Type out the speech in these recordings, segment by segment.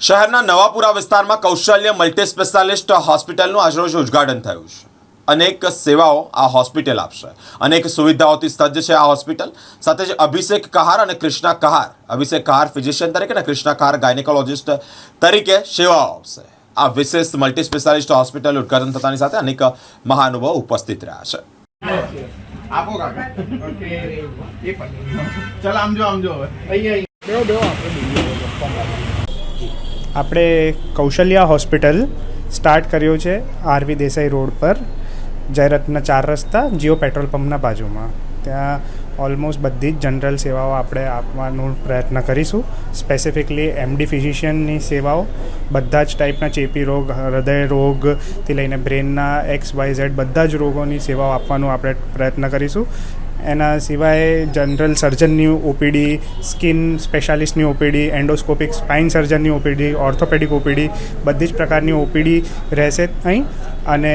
શહેરના નવાપુરા વિસ્તારમાં કૌશલ્ય મલ્ટી સ્પેશિયાલિસ્ટ હોસ્પિટલનું આજરોજ ઉદ્ઘાટન થયું છે. અનેક સેવાઓ આ હોસ્પિટલ આપશે. અનેક સુવિધાઓથી સજ્જ છે આ હોસ્પિટલ. સાથે જ અભિષેક કહાર અને કૃષ્ણા કહાર. અભિષેક કહાર ફિઝિશિયન તરીકે અને કૃષ્ણા કહાર ગાયનેકોલોજિસ્ટ તરીકે સેવાઓ આપશે. આ વિશેષ મલ્ટી સ્પેશિયાલિસ્ટ હોસ્પિટલ ઉદ્ઘાટન થતાની સાથે અનેક મહાનુભાવો ઉપસ્થિત રહ્યા છે. આપો કાકા. ઓકે. એ પણ. ચાલ આમ જો આમ જો હવે. આપણે કૌશલ્યા હોસ્પિટલ સ્ટાર્ટ કર્યો છે આરવી દેસાઈ રોડ પર જયરત્ન ચાર રસ્તા જીઓ પેટ્રોલ પંપના બાજુમાં. ત્યાં ઓલમોસ્ટ બધી જ જનરલ સેવાઓ આપણે આપવાનો પ્રયત્ન કરીશું. સ્પેસિફિકલી એમડી ફિઝિશિયનની સેવાઓ, બધા જ ટાઈપના ચેપી રોગ, હૃદય રોગથી લઈને બ્રેનના એક્સ વાય ઝેડ બધા જ રોગોની સેવાઓ આપવાનો આપણે પ્રયત્ન કરીશું. એના સિવાય જનરલ સર્જનની ઓપીડી સ્કિન સ્પેશિયાલિસ્ટની ઓપીડી એન્ડોસ્કોપિક સ્પાઇન સર્જનની ઓપીડી ઓર્થોપેડિક ઓપીડી બધી જ પ્રકારની ઓપીડી રહેશે અહીં. અને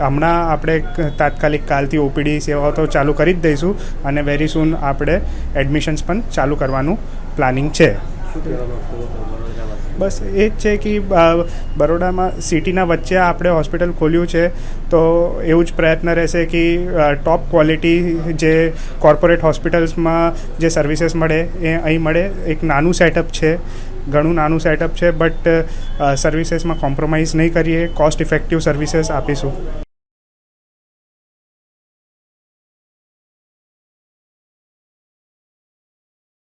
હમણાં આપણે તાત્કાલિક કાલથી ઓપીડી સેવાઓ તો ચાલુ કરી જ દઈશું. અને વેરી સૂન આપણે એડમિશન્સ પણ ચાલુ કરવાનું પ્લાનિંગ છે. બસ એ જ છે કે બરોડામાં સિટીના વચ્ચે આપણે હોસ્પિટલ ખોલ્યું છે, તો એવું જ પ્રયત્ન રહેશે કે ટોપ ક્વોલિટી જે કોર્પોરેટ હોસ્પિટલ્સમાં જે સર્વિસીસ મળે, એ અહીં મળે. એક નાનું સેટઅપ છે, ઘણું નાનું સેટઅપ છે બટ સર્વિસીસમાં કોમ્પ્રોમાઇઝ નહીં કરીએ. કોસ્ટ ઇફેક્ટિવ સર્વિસીસ આપીશું.